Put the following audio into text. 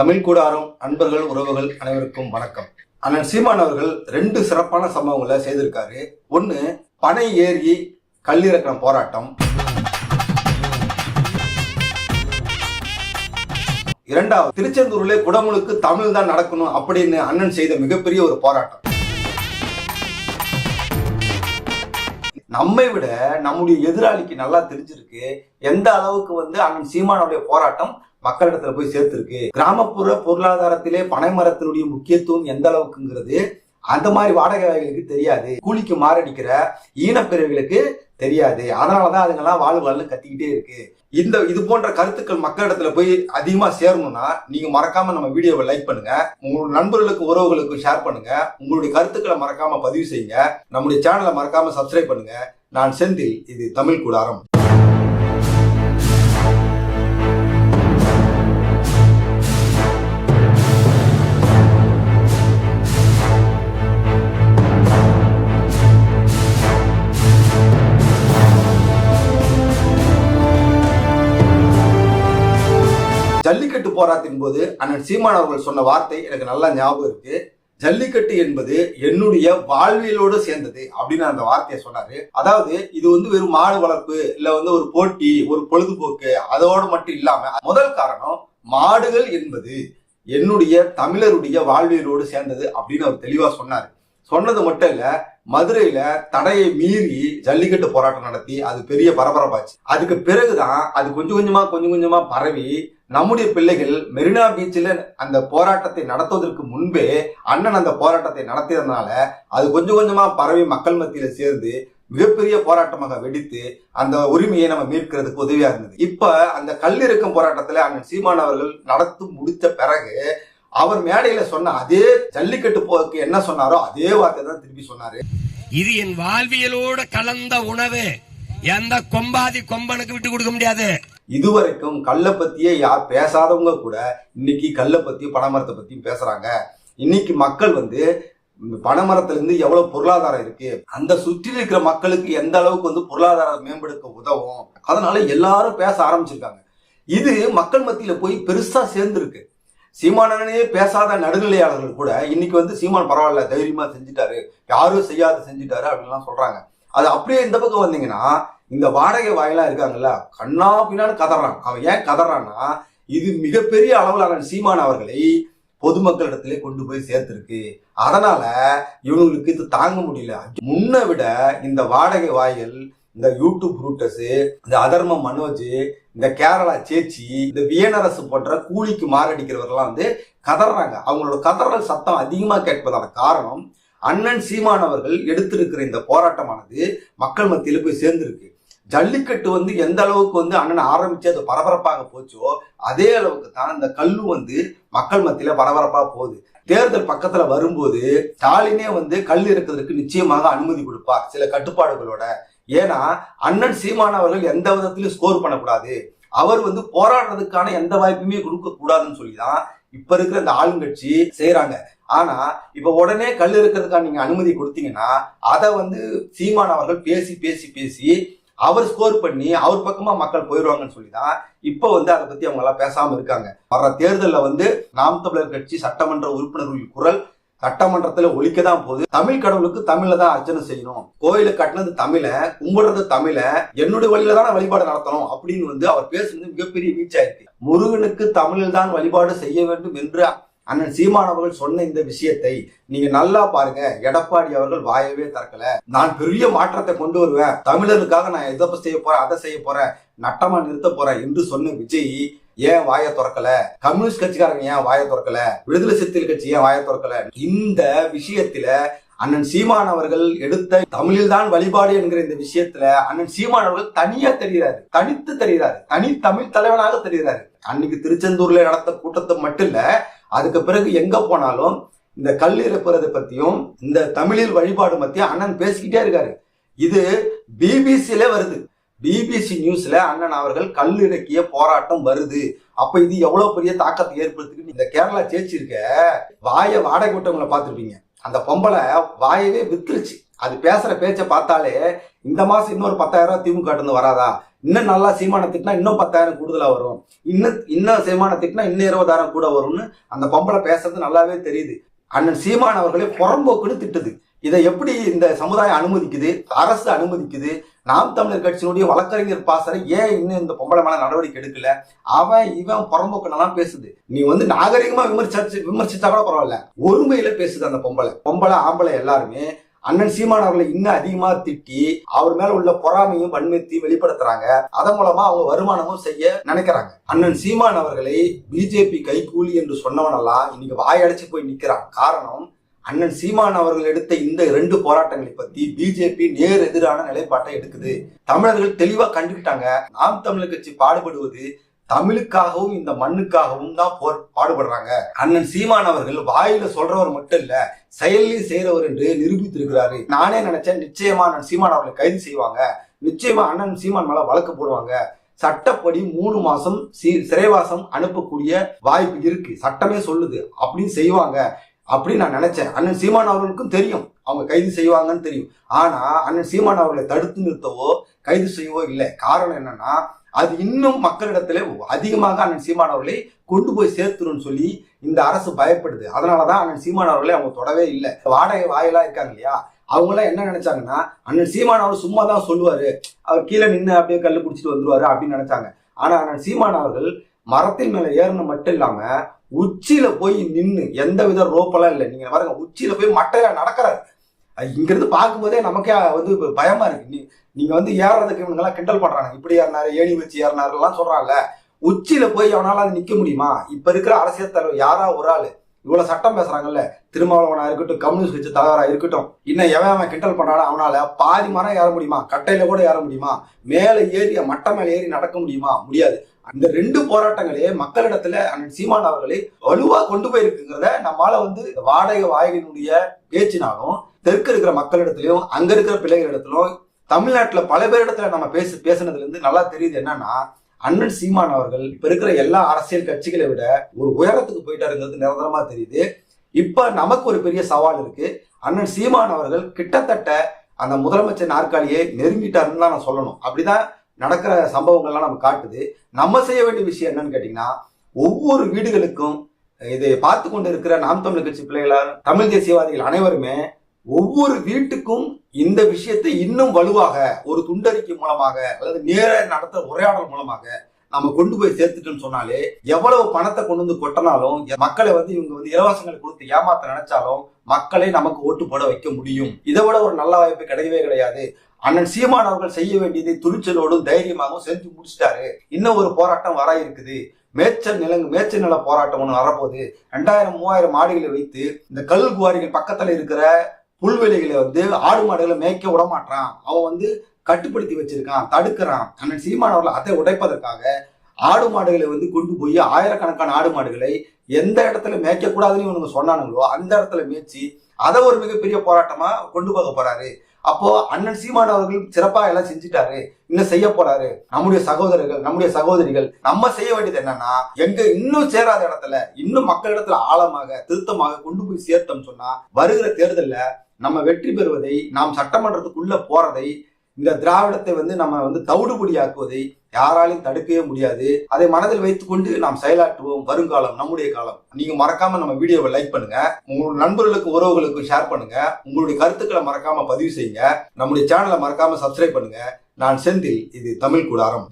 தமிழ் கூடாரம் அன்பர்கள் உறவுகள் அனைவருக்கும் வணக்கம். அண்ணன் சீமான் அவர்கள் ரெண்டு சிறப்பான சம்பவங்களை செய்திருக்காரு. ஒன்னு பனை ஏறி கல்லிறக்கம் போராட்டம். இரண்டாவது திருச்செந்தூர்ல குடமுழுக்கு தமிழ் தான் நடக்கணும் அப்படின்னு அண்ணன் செய்த மிகப்பெரிய ஒரு போராட்டம். நம்மை விட நம்முடைய எதிராளிக்கு நல்லா தெரிஞ்சிருக்கு. எந்த அளவுக்கு வந்து அண்ணன் சீமானுடைய போராட்டம் மக்களிடத்துல போய் சேர்த்திருக்கு. கிராமப்புற பொருளாதாரத்திலே பனைமரத்தினுடைய முக்கியத்துவம் எந்த அளவுக்குங்கிறது அந்த மாதிரி வாடகை வகைகளுக்கு தெரியாது. கூலிக்கு மாரடிக்கிற ஈனப்பிரிவுகளுக்கு தெரியாது. அதனாலதான் அதுங்கெல்லாம் வாழ் கத்திக்கிட்டே இருக்கு. இந்த இது போன்ற கருத்துக்கள் மக்களிடத்துல போய் அதிகமா சேரணும்னா நீங்க மறக்காம நம்ம வீடியோவை லைக் பண்ணுங்க. உங்களோட நண்பர்களுக்கு உறவுகளுக்கு ஷேர் பண்ணுங்க. உங்களுடைய கருத்துக்களை மறக்காம பதிவு செய்யுங்க. நம்முடைய சேனலை மறக்காம சப்ஸ்கிரைப் பண்ணுங்க. நான் செந்தில் இது தமிழ் கூடாரம். போராட்டத்தின் போது அண்ணன் சீமான் அவர்கள் சொன்ன வார்த்தை எனக்கு நல்லா ஞாபகம் இருக்கு. ஜல்லிக்கட்டு என்பது என்னுடைய வாழ்வியலோடு சேர்ந்தது அப்படின்னு அந்த வார்த்தையை சொன்னாரு. அதாவது இது வந்து வெறும் மாடு வளர்ப்பு இல்ல வந்து ஒரு போட்டி ஒரு பொழுதுபோக்கு அதோடு மட்டும் இல்லாம முதல் காரணம் மாடுகள் என்பது என்னுடைய தமிழருடைய வாழ்வியலோடு சேர்ந்தது அப்படின்னு அவர் தெளிவா சொன்னாரு. சொன்னது மட்டும் இல்ல மதுரையில தடையை மீறி ஜல்லிக்கட்டு போராட்டம் நடத்தி அது பெரிய பரபரப்பாச்சு. அதுக்கு பிறகுதான் அது கொஞ்சம் கொஞ்சமா கொஞ்சம் கொஞ்சமா பரவி நம்முடைய பிள்ளைகள் மெரினா பீச்சில் அந்த போராட்டத்தை நடத்துவதற்கு முன்பே அண்ணன் அந்த போராட்டத்தை நடத்தியதுனால அது கொஞ்சம் கொஞ்சமாக பரவி மக்கள் மத்தியில் சேர்ந்து மிகப்பெரிய போராட்டமாக வெடித்து அந்த உரிமையை நம்ம மீட்கிறதுக்கு உதவியா இருந்தது. இப்ப அந்த கல்லிறக்கம் போராட்டத்துல அண்ணன் சீமான் அவர்கள் நடத்தி முடித்த பிறகு அவர் மேடையில சொன்ன அதே ஜல்லிக்கட்டு போக்கு என்ன சொன்னாரோ அதே வார்த்தை தான் திருப்பி சொன்னாரு. இது என் வாழ்வியலோடு கலந்த உணவு. எந்த கொம்பாதி கொம்பனுக்கு விட்டு கொடுக்க முடியாது. இதுவரைக்கும் கல்லை பற்றியே யார் பேசாதவங்க கூட இன்னைக்கு கல்லை பற்றியும் பனைமரத்தை பற்றியும் பேசுகிறாங்க இன்னைக்கு மக்கள் வந்து பனைமரத்துல எவ்வளோ பொருளாதாரம் இருக்கு? அந்த சுற்றி இருக்கிற மக்களுக்கு எந்த அளவுக்கு வந்து பொருளாதாரம் மேம்படுத்த உதவும்? அதனால எல்லாரும் பேச ஆரம்பிச்சிருக்காங்க. இது மக்கள் மத்தியில் போய் பெருசாக சேர்ந்துருக்கு. சீமானனே பேசாத நடுநிலையாளர்கள் கூட இன்னைக்கு வந்து சீமான் பரவாயில்ல தைரியமா செஞ்சுட்டாரு. யாரும் செய்யாத செஞ்சுட்டாரு அப்படின்லாம் சொல்றாங்க. அது அப்படியே இந்த பக்கம் வந்தீங்கன்னா இந்த வாடகை வாயிலா இருக்காங்கல்ல கண்ணா பின்னான்னு கதறான். அவன் ஏன் கதறான்னா இது மிகப்பெரிய அளவிலான சீமான் அவர்களை பொதுமக்களிடத்திலே கொண்டு போய் சேர்த்திருக்கு. அதனால இவங்களுக்கு இது தாங்க முடியல. முன்ன விட இந்த வாடகை வாயில் இந்த யூடியூப் ரூட்டர்ஸ் இந்த அதர்ம மனோஜ் இந்த கேரளா சேச்சி இந்த வியனரசு போன்ற கூலிக்கு மாரடிக்கிறவர்கள்லாம் வந்து கதறாங்க. அவங்களோட கதறல் சத்தம் அதிகமா கேட்பதான காரணம் அண்ணன் சீமானவர்கள் எடுத்திருக்கிற இந்த போராட்டமானது மக்கள் மத்தியில போய் சேர்ந்திருக்கு. ஜல்லிக்கட்டு வந்து எந்த அளவுக்கு வந்து அண்ணன் ஆரம்பிச்சு அது பரபரப்பாக போச்சோ அதே அளவுக்கு தான் இந்த கல்லு வந்து மக்கள் மத்தியில பரபரப்பா போகுது. தேர்தல் பக்கத்துல வரும்போது ஸ்டாலினே வந்து கல் இருக்கிறதுக்கு நிச்சயமாக அனுமதி கொடுப்பார் சில கட்டுப்பாடுகளோட. ஏன்னா அண்ணன் சீமான் அவர்கள் எந்த விதத்திலும் ஸ்கோர் பண்ணக்கூடாது. அவர் வந்து போராடுறதுக்கான எந்த வாய்ப்புமே கொடுக்க கூடாதுன்னு சொல்லிதான் இப்ப இருக்கிற இந்த ஆளுங்கட்சி செய்யறாங்க ஆனா இப்ப உடனே கல் இருக்கிறதுக்கான நீங்க அனுமதி கொடுத்தீங்கன்னா அதை வந்து சீமான் அவர்கள் பேசி பேசி பேசி அவர் ஸ்கோர் பண்ணி அவர் பக்கமா மக்கள் போயிடுவாங்கன்னு சொல்லிதான் இப்ப வந்து அதை பத்தி அவங்க எல்லாம் பேசாம இருக்காங்க. வர்ற தேர்தலில் வந்து நாம் தமிழர் கட்சி சட்டமன்ற உறுப்பினர்கள் குரல் சட்டமன்றத்துல ஒழிக்க தான் போகுது. தமிழ் கடவுளுக்கு தமிழ்ல தான் அர்ச்சனை செய்யணும். கோயில கட்டினது தமிழ கும்பிடுறது தமிழ என்னுடைய வழியில தான் வழிபாடு நடத்தணும் அப்படின்னு வந்து அவர் பேசுனது மிகப்பெரிய வீச்சாயிருக்கு முருகனுக்கு தமிழில் தான் வழிபாடு செய்ய வேண்டும் என்று அண்ணன் சீமான் அவர்கள் சொன்ன இந்த விஷயத்தை நீங்க நல்லா பாருங்க. எடப்பாடி அவர்கள் வாயவே திறக்கல. நான் பெரிய மாற்றத்தை கொண்டு வருவேன். தமிழருக்காக நான் எதை செய்ய போறேன் அதை செய்ய போறேன் நட்டமா நிறுத்த போறேன் என்று சொன்ன விஜய் ஏன் வாய திறக்கல? கம்யூனிஸ்ட் கட்சிக்காரங்க ஏன் வாய திறக்கல? விடுதலை சிறுத்தைகள் கட்சி ஏன் வாய திறக்கல? இந்த விஷயத்துல அண்ணன் சீமான் அவர்கள் எடுத்த தமிழில் தான் வழிபாடு என்கிற இந்த விஷயத்துல அண்ணன் சீமான் அவர்கள் தனியா தெரிகிறாரு. தனித்து தெரிகிறாரு. தனி தமிழ் தலைவனாக தெரிகிறாரு. அன்னைக்கு திருச்செந்தூர்ல நடத்த கூட்டத்தை மட்டும் இல்ல அதுக்கு பிறகு எங்க போனாலும் இந்த கல் இறப்புறதை பத்தியும் இந்த தமிழில் வழிபாடு பத்தியும் அண்ணன் பேசிக்கிட்டே இருக்காரு. இது பிபிசியிலே வருது. பிபிசி நியூஸ்ல அண்ணன் அவர்கள் கல் இறக்கிய போராட்டம் வருது. அப்ப இது எவ்வளவு பெரிய தாக்கத்தை ஏற்படுத்துக்கு இந்த கேரளா ஜெயிச்சிருக்க வாயை வாய வாடகை விட்டவங்களை பார்த்துருப்பீங்க. அந்த பொம்பளை வாயவே வித்துருச்சு. அது பேசுற பேச்சை பார்த்தாலே இந்த மாசம் இன்னொரு பத்தாயிரம் ரூபாய் திமுக இருந்து வராதா? இன்னும் நல்லா சீமானம் திட்டினா இன்னும் பத்தாயிரம் கூடுதலாக வரும். இன்னும் இன்னும் சீமானம் திட்டினா இன்னும் இருபதாயிரம் கூட வரும்னு அந்த பொம்பளை பேசுறது நல்லாவே தெரியுது. அண்ணன் சீமான் அவர்களே புறம்போக்குன்னு திட்டுது. இதை எப்படி இந்த சமுதாயம் அனுமதிக்குது? அரசு அனுமதிக்குது. நாம் தமிழர் கட்சியினுடைய வழக்கறிஞர் பாசறை ஏன் இன்னும் இந்த பொம்பளை மேல நடவடிக்கை எடுக்கல? அவன் இவன் புறம்போக்குனெல்லாம் பேசுது. நீ வந்து நாகரிகமா விமர்சிச்சு விமர்சிச்சா கூட பரவாயில்ல. ஒருமையில பேசுது அந்த பொம்பளை. பொம்பளை ஆம்பளை எல்லாருமே அண்ணன் சீமான் அவர்களை இன்னும் அதிகமா திட்டி அவர் மேல உள்ள பொறாமையும் வன்மத்தையும் வெளிப்படுத்துறாங்க. அதன் மூலமா அவங்க வருமானமும் செய்ய நினைக்கிறாங்க. அண்ணன் சீமான் அவர்களை பிஜேபி கைகூலி என்று சொன்னவனெல்லாம் இன்னைக்கு வாயடைச்சு போய் நிக்கிறான். காரணம் அண்ணன் சீமான் அவர்கள் எடுத்த இந்த இரண்டு போராட்டங்களை பத்தி பிஜேபி நேர் எதிரான நிலைப்பாட்டை எடுக்குது. தமிழர்கள் தெளிவா கண்டுக்கிட்டாங்க நாம் தமிழர் கட்சி பாடுபடுவது தமிழுக்காகவும் இந்த மண்ணுக்காகவும் தான் போர் பாடுபடுறாங்க. அண்ணன் சீமான் அவர்கள் வாயில சொல்றவர் மட்டும் இல்ல செயலையும் செய்யறவர் என்று நிரூபித்திருக்கிறாரு. நானே நினைச்சேன் நிச்சயமா அண்ணன் சீமான் அவர்களை கைது செய்வாங்க. நிச்சயமா அண்ணன் சீமான் மேல வழக்கு போடுவாங்க. சட்டப்படி மூணு மாசம் சிறைவாசம் அனுப்பக்கூடிய வாய்ப்பு இருக்கு. சட்டமே சொல்லுது அப்படின்னு செய்வாங்க. அப்படின்னு நான் நினைச்சேன். அண்ணன் சீமான் அவர்களுக்கும் தெரியும். அவங்க கைது செய்வாங்கன்னு தெரியும். ஆனா அண்ணன் சீமான் அவர்களை தடுத்து நிறுத்தவோ கைது செய்யவோ இல்லை. காரணம் என்னன்னா அது இன்னும் மக்களிடத்துல அதிகமாக அண்ணன் சீமான் அவர்களை கொண்டு போய் சேர்த்துருன்னு சொல்லி இந்த அரசு பயப்படுது. அதனாலதான் அண்ணன் சீமான் அவர்களை அவங்க தொடவே இல்லை. வாடகை வாயிலா இருக்காங்க இல்லையா? அவங்க எல்லாம் என்ன நினைச்சாங்கன்னா அண்ணன் சீமான் அவர் சும்மா தான் சொல்லுவாரு. அவர் கீழே நின்று அப்படியே கல்லு குடிச்சிட்டு வந்துருவாரு அப்படின்னு நினைச்சாங்க. ஆனா அண்ணன் சீமான் அவர்கள் மரத்தின் மேல ஏறணும் மட்டும் இல்லாம உச்சியில போய் நின்று எந்த வித ரோப்பெல்லாம் இல்லை. நீங்க பாருங்க உச்சியில போய் மட்டையில நடக்கிறாரு. இங்கிருந்து பார்க்கும்போதே நமக்கே வந்து பயமா இருக்கு. நீ- நீங்க வந்து ஏறுறதுக்கு இவங்க கிண்டல் பண்றாங்க இப்படி ஏறினாரு ஏணி வச்சு ஏறினாரு எல்லாம் சொல்றாங்கல்ல உச்சியில போய் அவனால அது நிக்க முடியுமா? இப்ப இருக்கிற அரசியல் தலைவர் யாரா ஒரு ஆளு? இவ்வளவு சட்டம் பேசுறாங்கல்ல. திருமாவளவனா இருக்கட்டும் கம்யூனிஸ்ட் கட்சி தலைவரா இருக்கட்டும். இன்னும் எவன் அவன் கிண்டல் பண்றானோ அவனால பாதி மரம் ஏற முடியுமா? கட்டையில கூட ஏற முடியுமா? மேல ஏறி மட்டை மேல ஏறி நடக்க முடியுமா? முடியாது. அந்த ரெண்டு போராட்டங்களே மக்களிடத்துல அண்ணன் சீமான் அவர்களை வலுவா கொண்டு போயிருக்குங்கிறத நம்மால வந்து வாடகை வாயிலினுடைய பேச்சினாலும் தெற்கு இருக்கிற மக்களிடத்திலையும் அங்க இருக்கிற பிள்ளைகளிடத்திலும் தமிழ்நாட்டில் பல பேரிடத்துல நம்ம பேச பேசுனதுல இருந்து நல்லா தெரியுது என்னன்னா அண்ணன் சீமான் அவர்கள் இப்ப இருக்கிற எல்லா அரசியல் கட்சிகளை விட ஒரு உயரத்துக்கு போயிட்டாருங்கிறது நிரந்தரமா தெரியுது. இப்ப நமக்கு ஒரு பெரிய சவால் இருக்கு. அண்ணன் சீமான் அவர்கள் கிட்டத்தட்ட அந்த முதலமைச்சர் நாற்காலியை நெருங்கிட்டாருன்னு தான் நான் சொல்லணும். அப்படிதான் நடக்கிற சம்பவங்கள்லாம் நம்ம காட்டுது. நம்ம செய்ய வேண்டிய விஷயம் என்னன்னு கேட்டீங்கன்னா ஒவ்வொரு வீடுகளுக்கும் இதை பார்த்து கொண்டு இருக்கிற நாம் தமிழ் கட்சி பிள்ளைகளார் தமிழ் தேசியவாதிகள் அனைவருமே ஒவ்வொரு வீட்டுக்கும் இந்த விஷயத்தை இன்னும் வலுவாக ஒரு துண்டறிக்கை மூலமாக அல்லது நேர நடத்த உரையாடல் மூலமாக நம்ம கொண்டு போய் சேர்த்துட்டோம்னு சொன்னாலே எவ்வளவு பணத்தை கொண்டு வந்து கொட்டினாலும் மக்களை வந்து இவங்க வந்து இலவசங்களை கொடுத்து ஏமாத்த நினைச்சாலும் மக்களை நமக்கு ஓட்டு போட வைக்க முடியும். இதை விட ஒரு நல்ல வாய்ப்பு கிடையவே கிடையாது. அண்ணன் சீமான் அவர்கள் செய்ய வேண்டியதை துணிச்சலோடும் தைரியமாகவும் செஞ்சு முடிச்சிட்டாரு. இன்னும் ஒரு போராட்டம் வர இருக்குது. மேய்ச்சல் நிலங்கு மேய்ச்சல் நில போராட்டம் ஒன்று வரப்போகுது. ரெண்டாயிரம் மூவாயிரம் மாடுகளை வைத்து இந்த கல் குவாரிகள் பக்கத்தில் இருக்கிற புல்வெளிகளை வந்து ஆடு மாடுகளை மேய்க்க விட மாட்டான் அவன் வந்து கட்டுப்படுத்தி வச்சிருக்கான் தடுக்கிறான். அண்ணன் சீமான் அவர்கள் அதை உடைப்பதற்காக ஆடு மாடுகளை வந்து கொண்டு போய் ஆயிரக்கணக்கான ஆடு மாடுகளை எந்த இடத்துல மேய்க்க கூடாதுன்னு இவனுங்க சொன்னானுங்களோ அந்த இடத்துல மேய்ச்சி அதை ஒரு மிகப்பெரிய போராட்டமா கொண்டு போக போறாரு. அப்போ அண்ணன் சீமான் அவர்கள் சிறப்பாக எல்லாம் செஞ்சுட்டாரு. இன்னும் செய்ய போறாரு. நம்முடைய சகோதரர்கள் நம்முடைய சகோதரிகள் நம்ம செய்ய வேண்டியது என்னன்னா எங்க இன்னும் சேராத இடத்துல இன்னும் மக்களிடத்துல ஆழமாக திருத்தமாக கொண்டு போய் சேர்த்தோம் சொன்னா வருகிற தேர்தல்ல நம்ம வெற்றி பெறுவதை நாம் சட்டமன்றத்துக்குள்ள போறதை இந்த திராவிடத்தை வந்து நம்ம வந்து தவிடுபடியாக்குவதை யாராலையும் தடுக்கவே முடியாது. அதை மனதில் வைத்துக்கொண்டு நாம் செயலாற்றுவோம். வருங்காலம் நம்முடைய காலம். நீங்க மறக்காம நம்ம வீடியோவை லைக் பண்ணுங்க. உங்களோட நண்பர்களுக்கும் உறவுகளுக்கும் ஷேர் பண்ணுங்க. உங்களுடைய கருத்துக்களை மறக்காம பதிவு செய்யுங்க. நம்முடைய சேனலை மறக்காம சப்ஸ்கிரைப் பண்ணுங்க. நான் செந்தில் இது தமிழ் கூடாரம்.